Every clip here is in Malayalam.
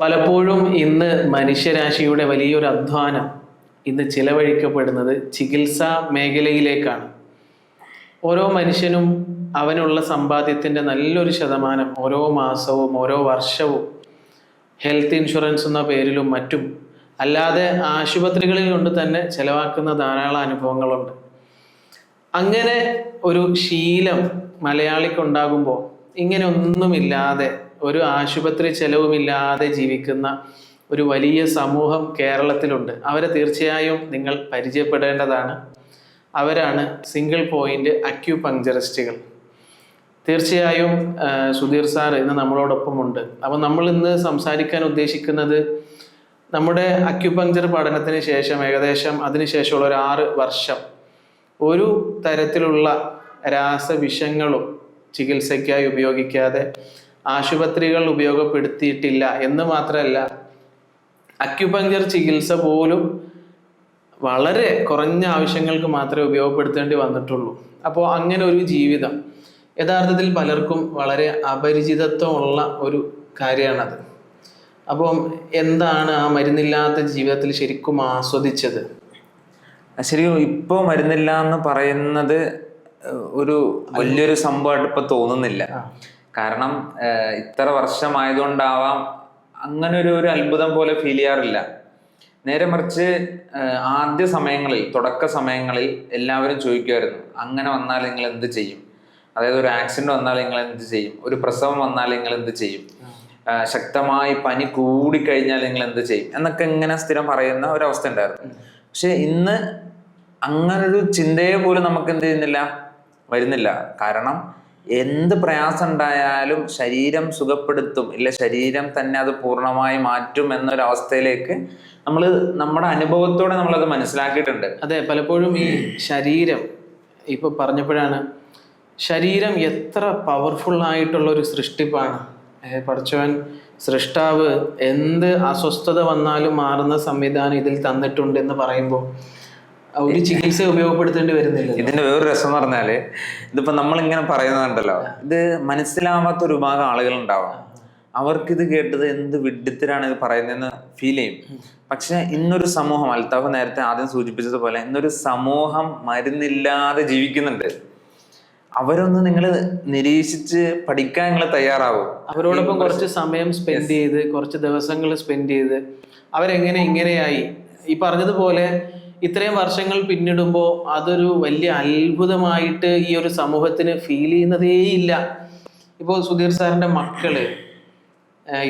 പലപ്പോഴും ഇന്ന് മനുഷ്യരാശിയുടെ വലിയൊരു അധ്വാനം ഇന്ന് ചിലവഴിക്കപ്പെടുന്നത് ചികിത്സാ മേഖലയിലേക്കാണ്. ഓരോ മനുഷ്യനും അവനുള്ള സമ്പാദ്യത്തിന്റെ നല്ലൊരു ശതമാനം ഓരോ മാസവും ഓരോ വർഷവും ഹെൽത്ത് ഇൻഷുറൻസ് എന്ന പേരിലും മറ്റും അല്ലാതെ ആശുപത്രികളിൽ കൊണ്ട് തന്നെ ചിലവാക്കുന്ന ധാരാളം അനുഭവങ്ങളുണ്ട്. അങ്ങനെ ഒരു ശീലം മലയാളിക്കുണ്ടാകുമ്പോൾ ഇങ്ങനെ ഒന്നുമില്ലാതെ ഒരു ആശുപത്രി ചെലവുമില്ലാതെ ജീവിക്കുന്ന ഒരു വലിയ സമൂഹം കേരളത്തിലുണ്ട്. അവരെ തീർച്ചയായും നിങ്ങൾ പരിചയപ്പെടേണ്ടതാണ്. അവരാണ് സിംഗിൾ പോയിന്റ് അക്യൂപങ്ചറിസ്റ്റുകൾ തീർച്ചയായും സുധീർ സാർ ഇന്ന് നമ്മളോടൊപ്പമുണ്ട്. അപ്പോൾ നമ്മൾ ഇന്ന് സംസാരിക്കാൻ ഉദ്ദേശിക്കുന്നത് നമ്മുടെ അക്യുപങ്ചർ പഠനത്തിന് ശേഷം ഏകദേശം അതിനുശേഷമുള്ള ഒരു ആറ് വർഷം ഒരു തരത്തിലുള്ള രാസവിഷങ്ങളും ചികിത്സയ്ക്കായി ഉപയോഗിക്കാതെ ആശുപത്രികൾ ഉപയോഗപ്പെടുത്തിയിട്ടില്ല എന്ന് മാത്രമല്ല അക്യുപങ്ചർ ചികിത്സ പോലും വളരെ കുറഞ്ഞ ആവശ്യങ്ങൾക്ക് മാത്രമേ ഉപയോഗപ്പെടുത്തേണ്ടി വന്നിട്ടുള്ളൂ. അപ്പോൾ അങ്ങനെ ഒരു ജീവിതം യഥാർത്ഥത്തിൽ പലർക്കും വളരെ അപരിചിതത്വമുള്ള ഒരു കാര്യമാണത്. അപ്പം എന്താണ് ആ മരുന്നില്ലാത്ത ജീവിതത്തിൽ ശരിക്കും ആസ്വദിച്ചത്? ശരിക്കും ഇപ്പോൾ മരുന്നില്ല എന്ന് പറയുന്നത് ഒരു വലിയൊരു സംഭവമായിട്ട് ഇപ്പം തോന്നുന്നില്ല. കാരണം ഇത്ര വർഷമായതുകൊണ്ടാവാം അങ്ങനെ ഒരു ഒരു അത്ഭുതം പോലെ ഫീൽ ചെയ്യാറില്ല. നേരെ മറിച്ച് ആദ്യ സമയങ്ങളിൽ തുടക്ക സമയങ്ങളിൽ എല്ലാവരും ചോദിക്കുമായിരുന്നു അങ്ങനെ വന്നാൽ നിങ്ങൾ എന്ത് ചെയ്യും? അതായത് ഒരു ആക്സിഡന്റ് വന്നാൽ നിങ്ങൾ എന്ത് ചെയ്യും? ഒരു പ്രസവം വന്നാൽ നിങ്ങൾ എന്ത് ചെയ്യും? ശക്തമായി പനി കൂടിക്കഴിഞ്ഞാൽ നിങ്ങൾ എന്ത് ചെയ്യും? എന്നൊക്കെ ഇങ്ങനെ സ്ഥിരം പറയുന്ന ഒരു അവസ്ഥ ഉണ്ടായിരുന്നു. പക്ഷെ ഇന്ന് അങ്ങനൊരു ചിന്തയെ പോലും നമുക്ക് എന്ത് ചെയ്യുന്നില്ല? വരുന്നില്ല. കാരണം എന്ത് പ്രയാസം ഉണ്ടായാലും ശരീരം സുഖപ്പെടുത്തും ഇല്ല ശരീരം തന്നെ അത് പൂർണമായി മാറ്റും എന്നൊരവസ്ഥയിലേക്ക് നമ്മൾ നമ്മുടെ അനുഭവത്തോടെ നമ്മളത് മനസ്സിലാക്കിയിട്ടുണ്ട്. അതെ പലപ്പോഴും ഈ ശരീരം ഇപ്പൊ പറഞ്ഞപ്പോഴാണ് ശരീരം എത്ര പവർഫുൾ ആയിട്ടുള്ള ഒരു സൃഷ്ടിപ്പാണ് പഠിച്ചവൻ സൃഷ്ടാവ് എന്ത് അസ്വസ്ഥത വന്നാലും മാറുന്ന സംവിധാനം ഇതിൽ തന്നിട്ടുണ്ട് എന്ന് പറയുമ്പോൾ ഒരു ചികിത്സ ഉപയോഗപ്പെടുത്തേണ്ടി വരുന്നില്ല ഇതിന്റെ വേറൊരു രസം എന്ന് പറഞ്ഞാൽ ഇതിപ്പോ നമ്മൾ ഇങ്ങനെ പറയുന്നുണ്ടല്ലോ ഇത് മനസ്സിലാവാത്ത ഒരു ഭാഗം ആളുകൾ ഉണ്ടാവാം അവർക്ക് ഇത് കേട്ടത് എന്ത് വിഡ്ഢിത്തരാണ് ഇത് പറയുന്നതെന്ന് ഫീൽ ചെയ്യും. പക്ഷെ ഇന്നൊരു സമൂഹം അൽത്താഫ് നേരത്തെ ആദ്യം സൂചിപ്പിച്ചതുപോലെ ഇന്നൊരു സമൂഹം മരുന്നില്ലാതെ ജീവിക്കുന്നുണ്ട്. അവരൊന്ന് നിങ്ങൾ നിരീക്ഷിച്ച് പഠിക്കാൻ നിങ്ങൾ തയ്യാറാവും? അവരോടൊപ്പം കുറച്ച് സമയം സ്പെൻഡ് ചെയ്ത് കുറച്ച് ദിവസങ്ങൾ സ്പെൻഡ് ചെയ്ത് അവരെങ്ങനെ ഇങ്ങനെയായി? ഈ പറഞ്ഞതുപോലെ ഇത്രയും വർഷങ്ങൾ പിന്നിടുമ്പോൾ അതൊരു വലിയ അത്ഭുതമായിട്ട് ഈ ഒരു സമൂഹത്തിന് ഫീൽ ചെയ്യുന്നതേയില്ല. ഇപ്പോൾ സുധീർ സാറിന്റെ മക്കൾ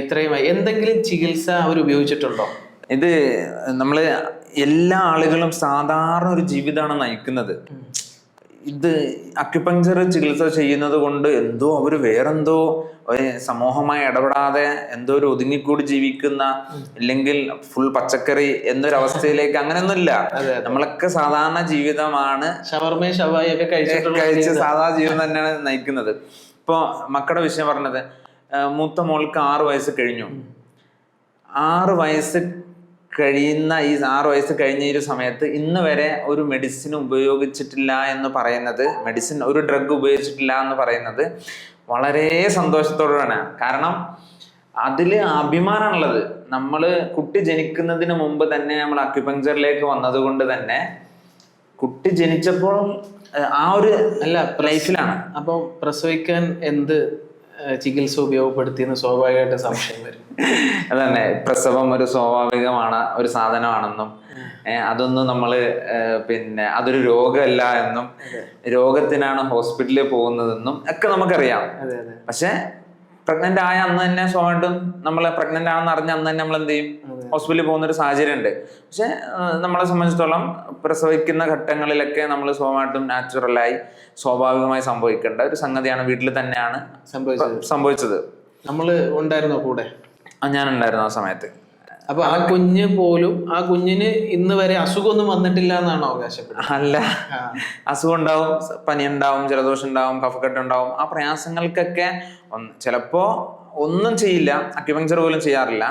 ഇത്രയും എന്തെങ്കിലും ചികിത്സ അവർ ഉപയോഗിച്ചിട്ടുണ്ടോ? ഇത് നമ്മൾ എല്ലാ ആളുകളും സാധാരണ ഒരു ജീവിതമാണ് നയിക്കുന്നത്. ഇത് അക്യുപങ്ചർ ചികിത്സ ചെയ്യുന്നത് കൊണ്ട് എന്തോ അവർ വേറെന്തോ ഒരു സമൂഹമായി ഇടപെടാതെ എന്തോ ഒരു ഒതുങ്ങിക്കൂടി ജീവിക്കുന്ന ഇല്ലെങ്കിൽ ഫുൾ പച്ചക്കറി എന്നൊരു അവസ്ഥയിലേക്ക് അങ്ങനെയൊന്നുമില്ല നമ്മളൊക്കെ സാധാരണ ജീവിതമാണ് കഴിച്ച് സാധാ ജീവിതം തന്നെയാണ് നയിക്കുന്നത്. ഇപ്പൊ മക്കളുടെ വിഷയം പറഞ്ഞത് മൂത്ത മോൾക്ക് ആറ് വയസ്സ് കഴിഞ്ഞു. ആറ് വയസ്സ് കഴിയുന്ന ഈ ആറ് വയസ്സ് കഴിഞ്ഞ ഈ ഒരു സമയത്ത് ഇന്ന് വരെ ഒരു മെഡിസിൻ ഉപയോഗിച്ചിട്ടില്ല എന്ന് പറയുന്നത് മെഡിസിൻ ഒരു ഡ്രഗ് ഉപയോഗിച്ചിട്ടില്ല എന്ന് പറയുന്നത് വളരെ സന്തോഷത്തോടെയാണ്. കാരണം അതിൽ അഭിമാനമുള്ളത്. നമ്മൾ കുട്ടി ജനിക്കുന്നതിന് മുമ്പ് തന്നെ നമ്മൾ അക്യുപങ്ചറിലേക്ക് വന്നത് കൊണ്ട് തന്നെ കുട്ടി ജനിച്ചപ്പോൾ ആ ഒരു അല്ല ലൈഫിലാണ്. അപ്പം പ്രസവിക്കാൻ എന്ത് ചികിത്സ ഉപയോഗപ്പെടുത്തിയെന്ന് സ്വാഭാവികമായിട്ട് സംശയം വരും. അതന്നെ പ്രസവം ഒരു സ്വാഭാവികമാണ് ഒരു സാധനമാണെന്നും അതൊന്നും നമ്മൾ പിന്നെ അതൊരു രോഗമല്ല എന്നും രോഗത്തിനാണ് ഹോസ്പിറ്റലിൽ പോകുന്നതെന്നും ഒക്കെ നമുക്കറിയാം. പക്ഷെ പ്രഗ്നന്റ് ആയ അന്ന് തന്നെ സ്വാഭാവികമായിട്ടും നമ്മളെ പ്രഗ്നന്റ് ആണെന്ന് അറിഞ്ഞ അന്ന് തന്നെ നമ്മൾ എന്ത് ചെയ്യും ഹോസ്പിറ്റലിൽ പോകുന്ന ഒരു സാഹചര്യം ഉണ്ട് പക്ഷെ നമ്മളെ സംബന്ധിച്ചിടത്തോളം പ്രസവിക്കുന്ന ഘട്ടങ്ങളിലൊക്കെ നമ്മൾ സ്വാഭാവികമായിട്ടും നാച്ചുറലായി സ്വാഭാവികമായി സംഭവിക്കേണ്ട ഒരു സംഗതിയാണ് വീട്ടിൽ തന്നെയാണ് സംഭവിച്ചത്. സംഭവിച്ചത്. നമ്മൾ ഉണ്ടായിരുന്നോ കൂടെ? ആ, ഞാനുണ്ടായിരുന്നു ആ സമയത്ത്. അപ്പൊ ആ കുഞ്ഞ് പോലും ആ കുഞ്ഞിന് ഇന്ന് വരെ അസുഖമൊന്നും വന്നിട്ടില്ല എന്നാണ് അവകാശപ്പെടുന്നത്? അല്ല. അസുഖം ഉണ്ടാവും പനി ഉണ്ടാവും ജലദോഷം ഉണ്ടാവും കഫക്കെട്ട് ഉണ്ടാവും ആ പ്രയാസങ്ങൾക്കൊക്കെ ചിലപ്പോ ഒന്നും ചെയ്യില്ല. അക്യുപങ്ചർ പോലും ചെയ്യാറില്ല.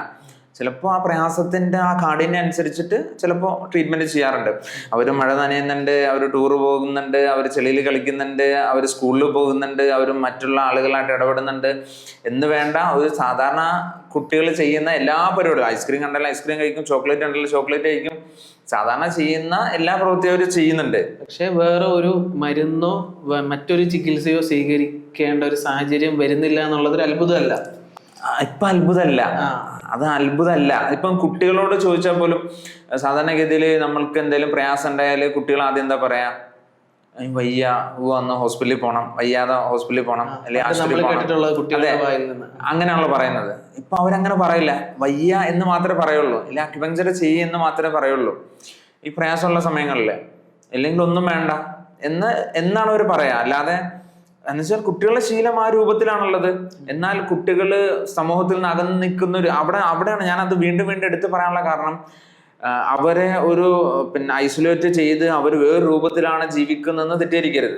ചിലപ്പോൾ ആ പ്രയാസത്തിന്റെ ആ കാടിനെ അനുസരിച്ചിട്ട് ചിലപ്പോൾ ട്രീറ്റ്മെന്റ് ചെയ്യാറുണ്ട്. അവർ മഴ നനയുന്നുണ്ട് അവർ ടൂർ പോകുന്നുണ്ട് അവർ ചെളിയിൽ കളിക്കുന്നുണ്ട് അവർ സ്കൂളിൽ പോകുന്നുണ്ട് അവർ മറ്റുള്ള ആളുകളായിട്ട് ഇടപെടുന്നുണ്ട്. എന്ന് വേണ്ട ഒരു സാധാരണ കുട്ടികൾ ചെയ്യുന്ന എല്ലാ പരിപാടികളും ഐസ്ക്രീം കണ്ടാലും ഐസ്ക്രീം കഴിക്കും ചോക്ലേറ്റ് കണ്ടാലും ചോക്ലേറ്റ് കഴിക്കും സാധാരണ ചെയ്യുന്ന എല്ലാ പ്രവൃത്തിയും അവർ ചെയ്യുന്നുണ്ട്. പക്ഷെ വേറെ ഒരു മരുന്നോ മറ്റൊരു ചികിത്സയോ സ്വീകരിക്കേണ്ട ഒരു സാഹചര്യം വരുന്നില്ല എന്നുള്ളത് ഒരു അത്ഭുതമല്ല. ഇപ്പൊ അത്ഭുതമല്ല. അത് അത്ഭുതമല്ല. ഇപ്പം കുട്ടികളോട് ചോദിച്ചാൽ പോലും സാധാരണഗതിയിൽ നമ്മൾക്ക് എന്തെങ്കിലും പ്രയാസം ഉണ്ടായാൽ കുട്ടികൾ ആദ്യം എന്താ പറയാ "ഏയ് വയ്യ വന്ന് ഹോസ്പിറ്റലിൽ പോകണം വയ്യാതെ ഹോസ്പിറ്റലിൽ പോകണം അല്ലെങ്കിൽ അങ്ങനെയാണല്ലോ പറയുന്നത്. ഇപ്പൊ അവരങ്ങനെ പറയില്ല. വയ്യ എന്ന് മാത്രമേ പറയുള്ളൂ. ഇല്ല അക്യുപഞ്ചർ ചെയ്യ എന്ന് മാത്രമേ പറയുള്ളൂ. ഈ പ്രയാസമുള്ള സമയങ്ങളിൽ അല്ലെങ്കിൽ ഒന്നും വേണ്ട. എന്ന് എന്നാണ് അവർ പറയാ. അല്ലാതെ എന്നുവെച്ചാൽ കുട്ടികളുടെ ശീലം ആ രൂപത്തിലാണുള്ളത്. എന്നാൽ കുട്ടികൾ സമൂഹത്തിൽ നിന്ന് അകന്ന് നിൽക്കുന്ന ഒരു അവിടെ അവിടെയാണ് ഞാൻ അത് വീണ്ടും വീണ്ടും എടുത്തു പറയാനുള്ള കാരണം. അവരെ ഒരു പിന്നെ ഐസൊലേറ്റ് ചെയ്ത് അവർ വേറെ രൂപത്തിലാണ് ജീവിക്കുന്നതെന്ന് തെറ്റിദ്ധരിക്കരുത്.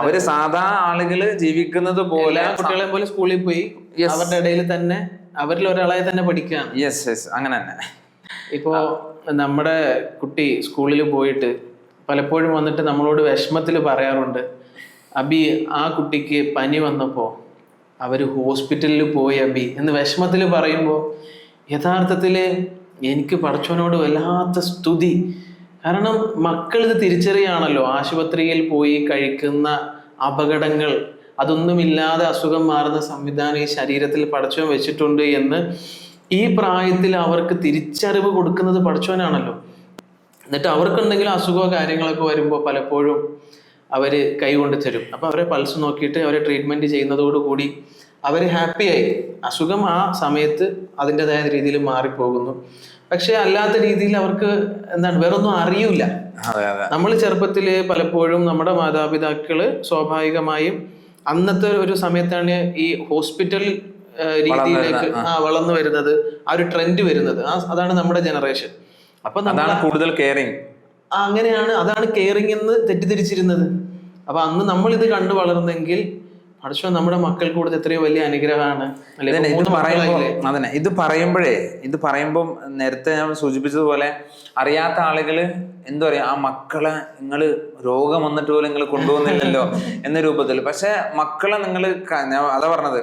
അവർ സാധാ ആളുകൾ ജീവിക്കുന്നത് പോലെ കുട്ടികളെ പോലെ സ്കൂളിൽ പോയി അവരുടെ ഇടയിൽ തന്നെ അവരിൽ ഒരാളെ തന്നെ പഠിക്കുകയാണ്. യെസ് യെസ് അങ്ങനെ തന്നെ. ഇപ്പോ നമ്മുടെ കുട്ടി സ്കൂളിൽ പോയിട്ട് പലപ്പോഴും വന്നിട്ട് നമ്മളോട് വിഷമത്തിൽ പറയാറുണ്ട്. അബി ആ കുട്ടിക്ക് പനി വന്നപ്പോൾ അവർ ഹോസ്പിറ്റലിൽ പോയി അബി എന്ന് വിഷമത്തിൽ പറയുമ്പോൾ യഥാർത്ഥത്തിൽ എനിക്ക് പഠിച്ചവനോട് വല്ലാത്ത സ്തുതി. കാരണം മക്കൾ ഇത് തിരിച്ചറിയാണല്ലോ. ആശുപത്രിയിൽ പോയി കഴിക്കുന്ന അപകടങ്ങൾ അതൊന്നുമില്ലാതെ അസുഖം മാറുന്ന സംവിധാനം ഈ ശരീരത്തിൽ പടച്ചവൻ വെച്ചിട്ടുണ്ട് എന്ന് ഈ പ്രായത്തിൽ അവർക്ക് തിരിച്ചറിവ് കൊടുക്കുന്നത് പടച്ചവനാണല്ലോ. എന്നിട്ട് അവർക്കുണ്ടെങ്കിലും അസുഖമോ കാര്യങ്ങളൊക്കെ വരുമ്പോൾ പലപ്പോഴും അവർ കൈകൊണ്ട് തരും. അപ്പോൾ അവരെ പൾസ് നോക്കിയിട്ട് അവരെ ട്രീറ്റ്മെന്റ് ചെയ്യുന്നതോടുകൂടി അവർ ഹാപ്പിയായി അസുഖം ആ സമയത്ത് അതിന്റെതായ രീതിയിൽ മാറിപ്പോകുന്നു. പക്ഷെ അല്ലാത്ത രീതിയിൽ അവർക്ക് എന്താണ് വേറൊന്നും അറിയില്ല. നമ്മൾ ചെറുപ്പത്തിൽ പലപ്പോഴും നമ്മുടെ മാതാപിതാക്കൾ സ്വാഭാവികമായും അന്നത്തെ ഒരു സമയത്താണ് ഈ ഹോസ്പിറ്റൽ രീതിയിലേക്ക് ആ. വളർന്നു വരുന്നത്. ആ ഒരു ട്രെൻഡ് വരുന്നത്. അതാണ് നമ്മുടെ ജനറേഷൻ അപ്പൊ കൂടുതൽ കെയറിങ് അങ്ങനെയാണ് അതാണ് കെയറിങ് എന്ന് തെറ്റിദ്ധരിച്ചിരുന്നത്. അപ്പൊ അന്ന് നമ്മൾ ഇത് കണ്ടു വളർന്നെങ്കിൽ പഠിച്ചോ നമ്മുടെ മക്കൾക്ക് കൂടുതൽ എത്രയോ വലിയ അനുഗ്രഹമാണ്. ഇത് പറയുമ്പോ അതന്നെ ഇത് പറയുമ്പോഴേ ഇത് പറയുമ്പോൾ നേരത്തെ ഞാൻ സൂചിപ്പിച്ചതുപോലെ അറിയാത്ത ആളുകൾ എന്താ പറയാ ആ മക്കളെ നിങ്ങൾ രോഗം വന്നിട്ട് പോലും നിങ്ങൾ കൊണ്ടുപോകുന്നില്ലല്ലോ എന്ന രൂപത്തിൽ. പക്ഷെ മക്കളെ നിങ്ങൾ ഞാൻ അതാ പറഞ്ഞത്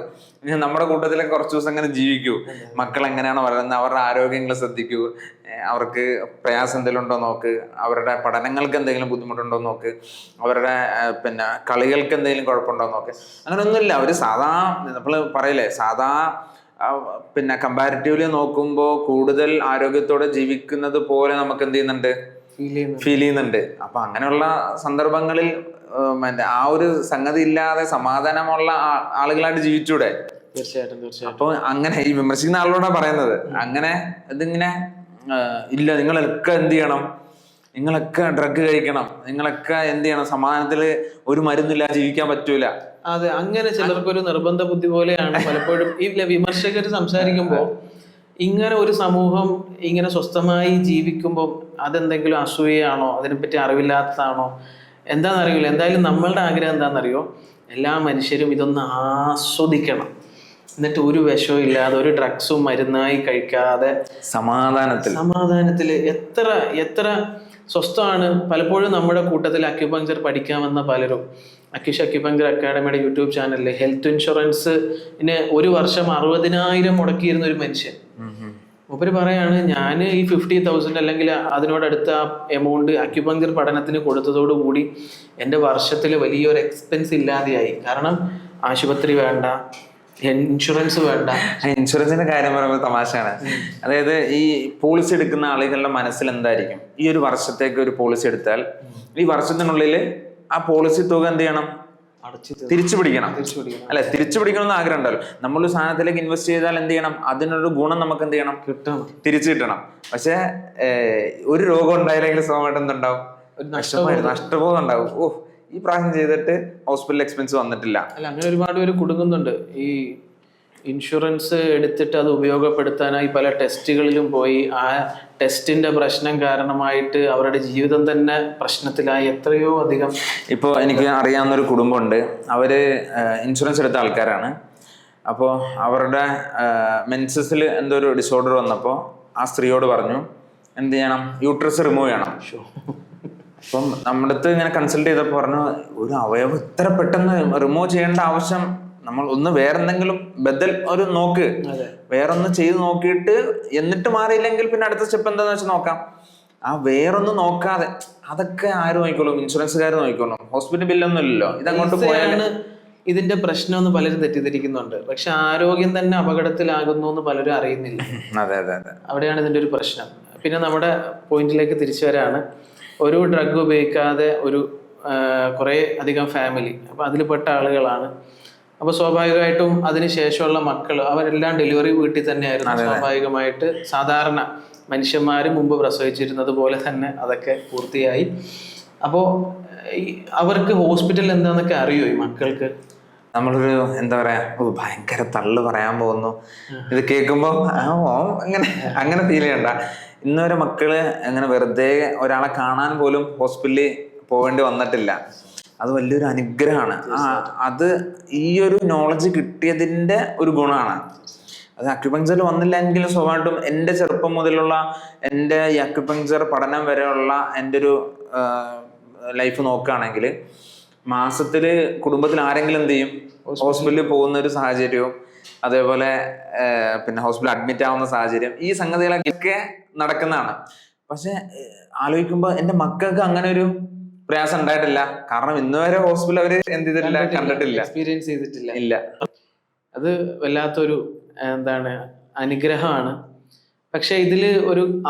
നമ്മുടെ കൂട്ടത്തിലെ കുറച്ച് ദിവസം അങ്ങനെ ജീവിക്കൂ. മക്കൾ എങ്ങനെയാണ് വളരുന്നത് അവരുടെ ആരോഗ്യങ്ങൾ ശ്രദ്ധിക്കൂ. അവർക്ക് പ്രയാസം എന്തെങ്കിലും ഉണ്ടോ നോക്ക്. അവരുടെ പഠനങ്ങൾക്ക് എന്തെങ്കിലും ബുദ്ധിമുട്ടുണ്ടോ നോക്ക്. അവരുടെ പിന്നെ കളികൾക്ക് എന്തെങ്കിലും കുഴപ്പമുണ്ടോ നോക്ക്. അങ്ങനെ ഒന്നുമില്ല അവർ സാധാ നമ്മൾ പറയില്ലേ സാധാ പിന്നെ കമ്പാരിറ്റീവ്ലി നോക്കുമ്പോൾ കൂടുതൽ ആരോഗ്യത്തോടെ ജീവിക്കുന്നത് പോലെ നമുക്ക് എന്ത് ചെയ്യുന്നുണ്ട്? ഫീൽ ചെയ്യുന്നു ഫീൽ ചെയ്യുന്നുണ്ട്. അപ്പൊ അങ്ങനെയുള്ള സന്ദർഭങ്ങളിൽ മറ്റേ ആ ഒരു സംഗതി ഇല്ലാതെ സമാധാനമുള്ള ആളുകളായിട്ട് ജീവിച്ചൂടെ? തീർച്ചയായിട്ടും തീർച്ചയായിട്ടും. അപ്പൊ അങ്ങനെ ഈ വിമർശിക്കുന്ന ആളോടാ പറയുന്നത്. അങ്ങനെ ഇതിങ്ങനെ ഇല്ല നിങ്ങളൊക്കെ എന്ത് ചെയ്യണം? നിങ്ങളൊക്കെ ഡ്രഗ് കഴിക്കണം. നിങ്ങളൊക്കെ എന്ത് ചെയ്യണം? സമാധാനത്തിൽ ഒരു മരുന്നില്ല ജീവിക്കാൻ പറ്റൂല. അതെ അങ്ങനെ ചിലർക്കൊരു നിർബന്ധ ബുദ്ധി പോലെയാണ് പലപ്പോഴും. ഈ വിമർശകർ സംസാരിക്കുമ്പോൾ ഇങ്ങനെ ഒരു സമൂഹം ഇങ്ങനെ സ്വസ്ഥമായി ജീവിക്കുമ്പോൾ അതെന്തെങ്കിലും അസൂയയാണോ? അതിനെപ്പറ്റി അറിവില്ലാത്തതാണോ? എന്താണെന്നറിയില്ല. എന്തായാലും നമ്മളുടെ ആഗ്രഹം എന്താണെന്നറിയോ? എല്ലാ മനുഷ്യരും ഇതൊന്ന് ആസ്വദിക്കണം. എന്നിട്ട് ഒരു വിഷവും ഇല്ലാതെ ഒരു ഡ്രഗ്സും മരുന്നായി കഴിക്കാതെ സമാധാനത്തിൽ. സമാധാനത്തിൽ എത്ര എത്ര സ്വസ്ഥമാണ്. പലപ്പോഴും നമ്മുടെ കൂട്ടത്തിൽ അക്യുപങ്ചർ പഠിക്കാമെന്ന പലരും. അക്യുഷ് അക്യുപങ്ചർ അക്കാഡമിയുടെ യൂട്യൂബ് ചാനലിൽ ഹെൽത്ത് ഇൻഷുറൻസിന് ഒരു വർഷം അറുപതിനായിരം മുടക്കിയിരുന്ന ഒരു മനുഷ്യൻ. മൂപ്പര് പറയാണ് ഞാൻ ഈ ഫിഫ്റ്റി തൗസൻഡ് അല്ലെങ്കിൽ അതിനോടടുത്ത എമൗണ്ട് അക്യുപങ്ചർ പഠനത്തിന് കൊടുത്തതോടുകൂടി എന്റെ വർഷത്തിൽ വലിയൊരു എക്സ്പെൻസ് ഇല്ലാതെയായി. കാരണം ആശുപത്രി വേണ്ട ഇൻഷുറൻസ് വേണ്ട. ഇൻഷുറൻസിന്റെ കാര്യം പറയുമ്പോൾ തമാശയാണ്. അതായത് ഈ പോളിസി എടുക്കുന്ന ആളുകളുടെ മനസ്സിൽ എന്തായിരിക്കും? ഈ ഒരു വർഷത്തേക്ക് ഒരു പോളിസി എടുത്താൽ ഈ വർഷത്തിനുള്ളിൽ ആ പോളിസി തുക എന്ത് ചെയ്യണം? തിരിച്ചു പിടിക്കണം. അല്ലെ തിരിച്ചു പിടിക്കണം. എന്ന് ആഗ്രഹം ഉണ്ടല്ലോ നമ്മൾ സാധനത്തിലേക്ക് ഇൻവെസ്റ്റ് ചെയ്താൽ എന്ത് ചെയ്യണം? അതിനൊരു ഗുണം നമുക്ക് എന്ത് ചെയ്യണം? കിട്ടണം. തിരിച്ചു കിട്ടണം. പക്ഷെ ഒരു രോഗം ഉണ്ടായില്ലെങ്കിൽ സ്വാഭാവികമായിട്ട് എന്തുണ്ടാവും? നഷ്ടബോധം ഉണ്ടാവും. ഓ ഈ പ്രാവശ്യം ചെയ്തിട്ട് ഹോസ്പിറ്റൽ എക്സ്പെൻസ് വന്നിട്ടില്ല. അല്ല അങ്ങനെ ഒരുപാട് പേര് കുടുങ്ങുന്നുണ്ട്. ഈ ഇൻഷുറൻസ് എടുത്തിട്ട് അത് ഉപയോഗപ്പെടുത്താനായി പല ടെസ്റ്റുകളിലും പോയി. ആ ടെസ്റ്റിന്റെ പ്രശ്നം കാരണമായിട്ട് അവരുടെ ജീവിതം തന്നെ പ്രശ്നത്തിലായി. എത്രയോ അധികം ഇപ്പോൾ എനിക്ക് അറിയാവുന്ന ഒരു കുടുംബമുണ്ട്. അവർ ഇൻഷുറൻസ് എടുത്ത ആൾക്കാരാണ്. അപ്പോൾ അവരുടെ മെൻസസിൽ എന്തോ ഒരു ഡിസോർഡർ വന്നപ്പോൾ ആ സ്ത്രീയോട് പറഞ്ഞു എന്ത് ചെയ്യണം? യൂട്രസ് റിമൂവ് ചെയ്യണം. അപ്പം നമ്മുടെ അടുത്ത് ഇങ്ങനെ കൺസൾട്ട് ചെയ്തപ്പോൾ പറഞ്ഞു ഒരു അവയവം ഇത്ര പെട്ടെന്ന് റിമൂവ് ചെയ്യേണ്ട ആവശ്യം നമ്മൾ ഒന്ന് വേറെന്തെങ്കിലും ബദൽ ഒരു നോക്ക്. വേറൊന്ന് ചെയ്ത് നോക്കിയിട്ട് എന്നിട്ട് മാറിയില്ലെങ്കിൽ പിന്നെ അടുത്ത സ്റ്റെപ്പ് എന്താന്ന് വെച്ചാൽ നോക്കാം. ആ വേറൊന്നും നോക്കാതെ അതൊക്കെ ആര് നോക്കിക്കോളും? ഇൻഷുറൻസുകാർ നോക്കിക്കോളും. ഹോസ്പിറ്റൽ ബില്ലൊന്നും ഇല്ലല്ലോ. ഇതങ്ങോട്ട് പോയാൽ ഇതിന്റെ പ്രശ്നം ഒന്ന് പലരും തെറ്റിദ്ധരിക്കുന്നുണ്ട്. പക്ഷെ ആരോഗ്യം തന്നെ അപകടത്തിലാകുന്നു എന്ന് പലരും അറിയുന്നില്ല. അതെ അതെ അതെ. അവിടെയാണ് ഇതിന്റെ ഒരു പ്രശ്നം. പിന്നെ നമ്മുടെ പോയിന്റിലേക്ക് തിരിച്ചു വരാണ്. ഒരു ഡ്രഗ് ഉപയോഗിക്കാതെ ഒരു കുറേ അധികം ഫാമിലി അപ്പോൾ അതിൽപ്പെട്ട ആളുകളാണ്. അപ്പോൾ സ്വാഭാവികമായിട്ടും അതിനുശേഷമുള്ള മക്കൾ അവരെല്ലാം ഡെലിവറി വീട്ടിൽ തന്നെയായിരുന്നു. സ്വാഭാവികമായിട്ട് സാധാരണ മനുഷ്യന്മാർ മുമ്പ് പ്രസവിച്ചിരുന്നത് പോലെ തന്നെ അതൊക്കെ പൂർത്തിയായി. അപ്പോൾ അവർക്ക് ഹോസ്പിറ്റൽ എന്താണെന്നൊക്കെ അറിയോ ഈ മക്കൾക്ക്? നമ്മളൊരു എന്താ പറയാ ഓ ഭയങ്കര തള്ളു പറയാൻ പോകുന്നു. ഇത് കേൾക്കുമ്പോ ഓ അങ്ങനെ അങ്ങനെ ഫീൽ ചെയ്യണ്ട. ഇന്നുവരെ മക്കൾ അങ്ങനെ വെറുതെ ഒരാളെ കാണാൻ പോലും ഹോസ്പിറ്റലിൽ പോകേണ്ടി വന്നിട്ടില്ല. അത് വലിയൊരു അനുഗ്രഹമാണ്. അത് ഈ ഒരു നോളജ് കിട്ടിയതിന്റെ ഒരു ഗുണമാണ്. അത് അക്യുപങ്ചർ വന്നില്ലെങ്കിൽ സ്വാഭാവികമായിട്ടും എന്റെ ചെറുപ്പം മുതലുള്ള എന്റെ ഈ അക്യുപങ്ചർ പഠനം വരെയുള്ള എന്റെ ഒരു ലൈഫ് നോക്കുകയാണെങ്കിൽ മാസത്തിൽ കുടുംബത്തിൽ ആരെങ്കിലും എന്ത് ചെയ്യും? ഹോസ്പിറ്റലിൽ പോകുന്ന ഒരു സാഹചര്യവും അതേപോലെ പിന്നെ ഹോസ്പിറ്റലിൽ അഡ്മിറ്റ് ആവുന്ന സാഹചര്യം ഈ സംഗതികളൊക്കെ നടക്കുന്നതാണ്. പക്ഷെ ആലോചിക്കുമ്പോൾ എന്റെ മക്കൾക്ക് അങ്ങനെ ഒരു പ്രയാസം ഉണ്ടായിട്ടില്ല. കാരണം ഇന്ന് വരെ ഹോസ്പിറ്റൽ അവർ എന്ത് ചെയ്തിട്ടില്ല? കണ്ടിട്ടില്ല. എക്സ്പീരിയൻസ് ചെയ്തിട്ടില്ല. ഇല്ല. അത് വല്ലാത്തൊരു എന്താണ് അനുഗ്രഹമാണ്. പക്ഷെ ഇതിൽ ഒരു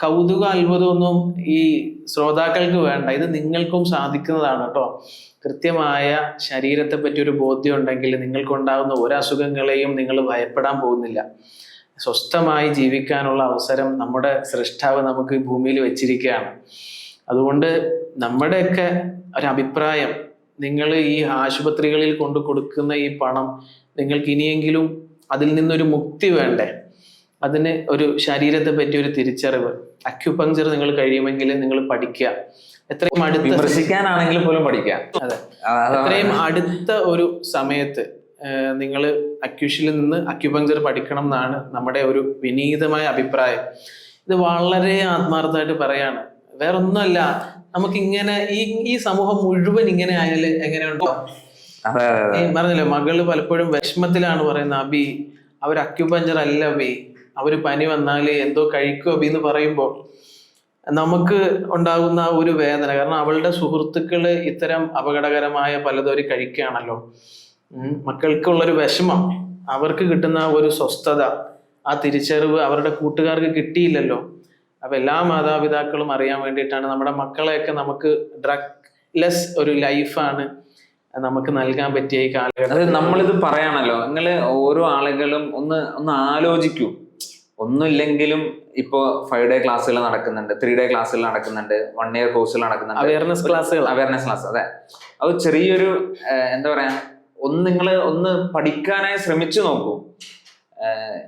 കൗതുക അത്ഭുതമൊന്നും ഈ ശ്രോതാക്കൾക്ക് വേണ്ട. ഇത് നിങ്ങൾക്കും സാധിക്കുന്നതാണ് കേട്ടോ. കൃത്യമായ ശരീരത്തെ പറ്റി ഒരു ബോധ്യം ഉണ്ടെങ്കിൽ നിങ്ങൾക്കുണ്ടാകുന്ന ഒരു അസുഖങ്ങളെയും നിങ്ങൾ ഭയപ്പെടാൻ പോകുന്നില്ല. സ്വസ്ഥമായി ജീവിക്കാനുള്ള അവസരം നമ്മുടെ സൃഷ്ടാവ് നമുക്ക് ഈ ഭൂമിയിൽ വെച്ചിരിക്കുകയാണ്. അതുകൊണ്ട് നമ്മുടെയൊക്കെ ഒരു അഭിപ്രായം നിങ്ങൾ ഈ ആശുപത്രികളിൽ കൊണ്ടു കൊടുക്കുന്ന ഈ പണം നിങ്ങൾക്ക് ഇനിയെങ്കിലും അതിൽ നിന്നൊരു മുക്തി വേണ്ടേ? അതിന് ഒരു ശരീരത്തെ പറ്റി ഒരു തിരിച്ചറിവ് അക്യുപങ്ചർ നിങ്ങൾ കഴിയുമെങ്കിൽ നിങ്ങൾ പഠിക്കുക. എത്രയും അടുത്ത വിമർശിക്കാനാണെങ്കിൽ പോലും പഠിക്കുക. അതെ. എത്രയും അടുത്ത ഒരു സമയത്ത് നിങ്ങൾ അക്യുഷിൽ നിന്ന് അക്യുപങ്ചർ പഠിക്കണം എന്നാണ് നമ്മുടെ ഒരു വിനീതമായ അഭിപ്രായം. ഇത് വളരെ ആത്മാർത്ഥമായിട്ട് പറയാണ്. വേറെ ഒന്നുമല്ല നമുക്ക് ഇങ്ങനെ ഈ ഈ സമൂഹം മുഴുവൻ ഇങ്ങനെ ആയാൽ എങ്ങനെയുണ്ടോ? പറഞ്ഞല്ലോ മകൾ പലപ്പോഴും വിഷമത്തിലാണ് പറയുന്നത് അബി അവർ അക്യുപഞ്ചർ അല്ല അബി. അവർ പനി വന്നാൽ എന്തോ കഴിക്കും അബി എന്ന് പറയുമ്പോൾ നമുക്ക് ഉണ്ടാകുന്ന ആ ഒരു വേദന. കാരണം അവളുടെ സുഹൃത്തുക്കൾ ഇത്തരം അപകടകരമായ പലതും അവർ കഴിക്കുകയാണല്ലോ. മക്കൾക്കുള്ളൊരു വിഷമം അവർക്ക് കിട്ടുന്ന ഒരു സ്വസ്ഥത ആ തിരിച്ചറിവ് അവരുടെ കൂട്ടുകാർക്ക് കിട്ടിയില്ലല്ലോ. അപ്പൊ എല്ലാ മാതാപിതാക്കളും അറിയാൻ വേണ്ടിയിട്ടാണ് നമ്മുടെ മക്കളെയൊക്കെ നമുക്ക് ഡ്രഗ് ലെസ് ഒരു ലൈഫാണ് നമുക്ക് നൽകാൻ പറ്റിയ ഈ കാലഘട്ടം. അത് നമ്മളിത് പറയാണല്ലോ നിങ്ങൾ ഓരോ ആളുകളും ഒന്ന് ഒന്ന് ആലോചിക്കൂ. ഒന്നുമില്ലെങ്കിലും ഇപ്പോ ഫൈവ് ഡേ ക്ലാസ്സുകൾ നടക്കുന്നുണ്ട് ത്രീ ഡേ ക്ലാസ്സുകൾ നടക്കുന്നുണ്ട് വൺ ഇയർ കോഴ്സുകൾ നടക്കുന്നുണ്ട്. അവയർനെസ് ക്ലാസ്സുകൾ അവയർനെസ് ക്ലാസ് അതെ. അത് ചെറിയൊരു എന്താ പറയാ ഒന്ന് നിങ്ങൾ ഒന്ന് പഠിക്കാനായി ശ്രമിച്ചു നോക്കൂ.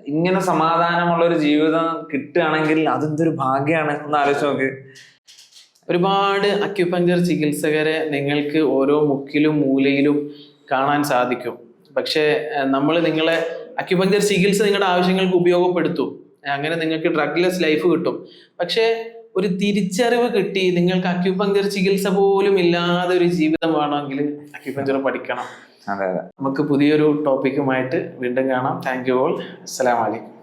ഇങ്ങനെ സമാധാനമുള്ള ഒരു ജീവിതം കിട്ടുകയാണെങ്കിൽ അതെന്തൊരു ഭാഗ്യമാണ് ഒന്ന് ആലോചിച്ച് നോക്ക്. ഒരുപാട് അക്യുപഞ്ചർ ചികിത്സകരെ നിങ്ങൾക്ക് ഓരോ മുക്കിലും മൂലയിലും കാണാൻ സാധിക്കും. പക്ഷേ നമ്മൾ നിങ്ങളെ അക്യുപഞ്ചർ ചികിത്സ നിങ്ങളുടെ ആവശ്യങ്ങൾക്ക് ഉപയോഗപ്പെടുത്തും. അങ്ങനെ നിങ്ങൾക്ക് ഡ്രഗ്ലെസ് ലൈഫ് കിട്ടും. പക്ഷേ ഒരു തിരിച്ചറിവ് കിട്ടി നിങ്ങൾക്ക് അക്യുപഞ്ചർ ചികിത്സ പോലും ഇല്ലാതെ ഒരു ജീവിതം വേണമെങ്കിൽ അക്യുപഞ്ചർ പഠിക്കണം. അതെ അതെ. നമുക്ക് പുതിയൊരു ടോപ്പിക്കുമായിട്ട് വീണ്ടും കാണാം. താങ്ക് യു ഓൾ അസ്സലാമലൈക്കും